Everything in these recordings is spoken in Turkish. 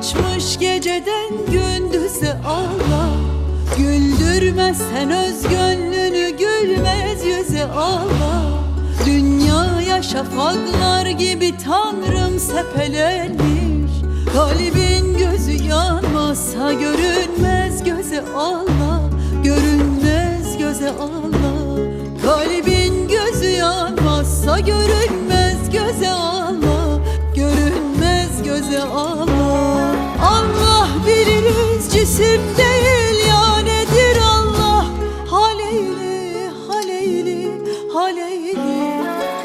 Yol açmış geceden gündüze Allah. Güldürmezsen öz gönlünü gülmez yüze Allah. Dünyaya şafaklar gibi tanrım sepelenmiş. Kalbin gözü yanmazsa görünmez göze Allah. Görünmez göze Allah. Kalbin gözü yanmazsa görünmez göze Allah. Görünmez göze Allah cisim değil ya nedir Allah? Haleyli, haleyli, haleyli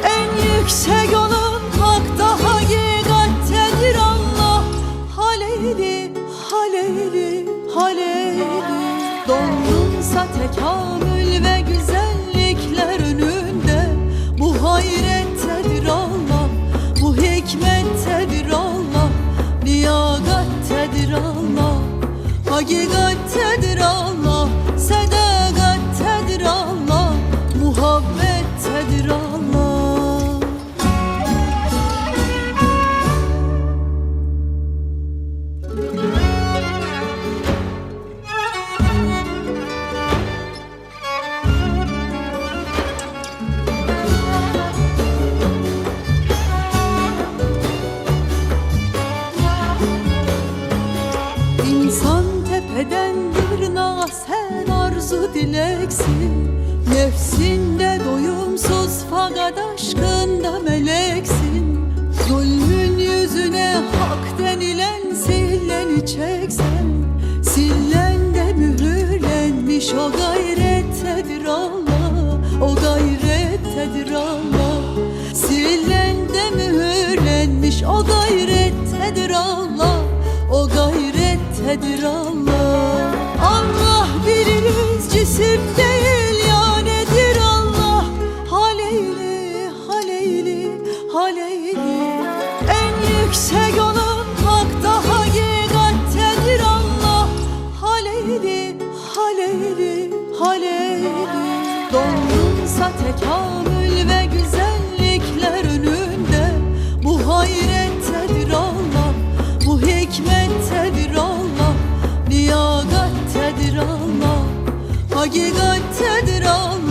En yüksek olan hakta hakikattedir Allah. Haleyli, haleyli, haleyli Dondunsa tekamül ve hakikattedir Allah tepeden tırnağa sen arzu dileksin? Nefsinde doyumsuz fakat aşkında meleksin. Zulmün yüzüne hak denilen silleni çeksen. Sillen de mühürlenmiş o gayrettedir Allah? O gayrettedir Allah? Sillen de mühürlenmiş o gayrettedir Allah? O gayrettedir Allah Dondunsa tekamül ve güzellikler önünde Bu hayrettedir Allah, bu hikmettedir Allah Liyagattedir Allah, hakikattedir Allah